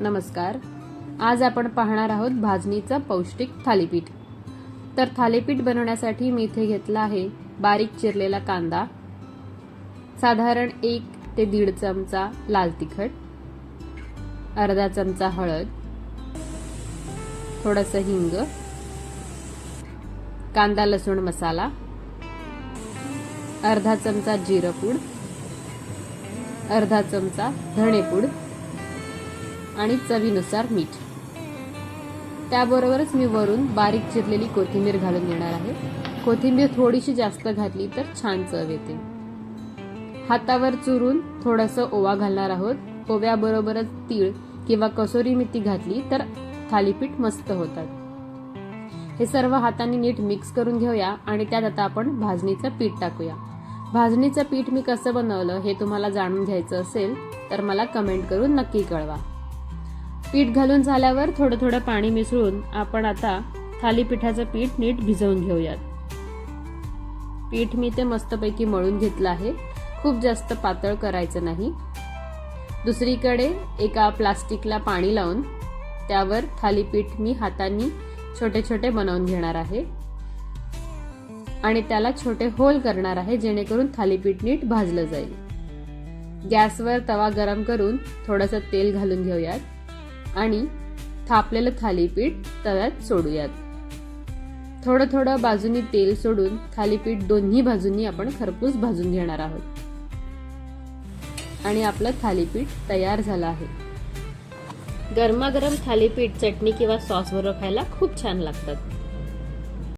नमस्कार. आज आपण पाहणार आहोत भाजणीचं पौष्टिक थालीपीठ. तर थालीपीठ बनवण्यासाठी मी इथे घेतला आहे बारीक चिरलेला कांदा साधारण एक ते दीड चमचा लाल तिखट अर्धा चमचा हळद थोडंसं हिंग कांदा लसूण मसाला अर्धा चमचा जिरपूड अर्धा चमचा धणेपूड आणि चवीनुसार मीठ. त्याबरोबरच मी वरून बारीक चिरलेली कोथिंबीर घालून देणार आहे. कोथिंबीर थोडीशी जास्त घातली तर छान चव येते. हातावर चुरून थोडंसं ओवा घालणार आहोत. ओव्याबरोबरच तीळ किंवा कसोरी मेथी घातली तर थालीपीठ मस्त होतात. हे सर्व हाताने नीट मिक्स करून घेऊया आणि त्यात आता आपण भाजणीचं पीठ टाकूया. भाजणीचं पीठ मी कसं बनवलं हे तुम्हाला जाणून घ्यायचं असेल तर मला कमेंट करून नक्की कळवा. पीठ घालून झाल्यावर थोडं थोडं पाणी मिसळून आपण आता थालीपीठाचं पीठ नीट भिजवून घेऊयात. पीठ मी ते मस्तपैकी मळून घेतलं आहे. खूप जास्त पातळ करायचं नाही. दुसरीकडे एका प्लास्टिकला पाणी लावून त्यावर थालीपीठ मी हातांनी छोटे छोटे बनवून घेणार आहे. आणि त्याला छोटे होल करणार आहे जेणेकरून थालीपीठ नीट भाजलं जाईल. गॅसवर तवा गरम करून थोडंसं तेल घालून घेऊयात. आणि थापलेलं थालीपीठ तव्यात सोडूयात. थोडं थोडं बाजूनी तेल सोडून थालीपीठ दोन्ही बाजूंनी आपण खरपूस भाजून घेणार आहोत. आणि आपलं थालीपीठ तयार झालं आहे. गरमागरम थालीपीठ चटणी किंवा सॉस बरोबर खायला खूप छान लागतात.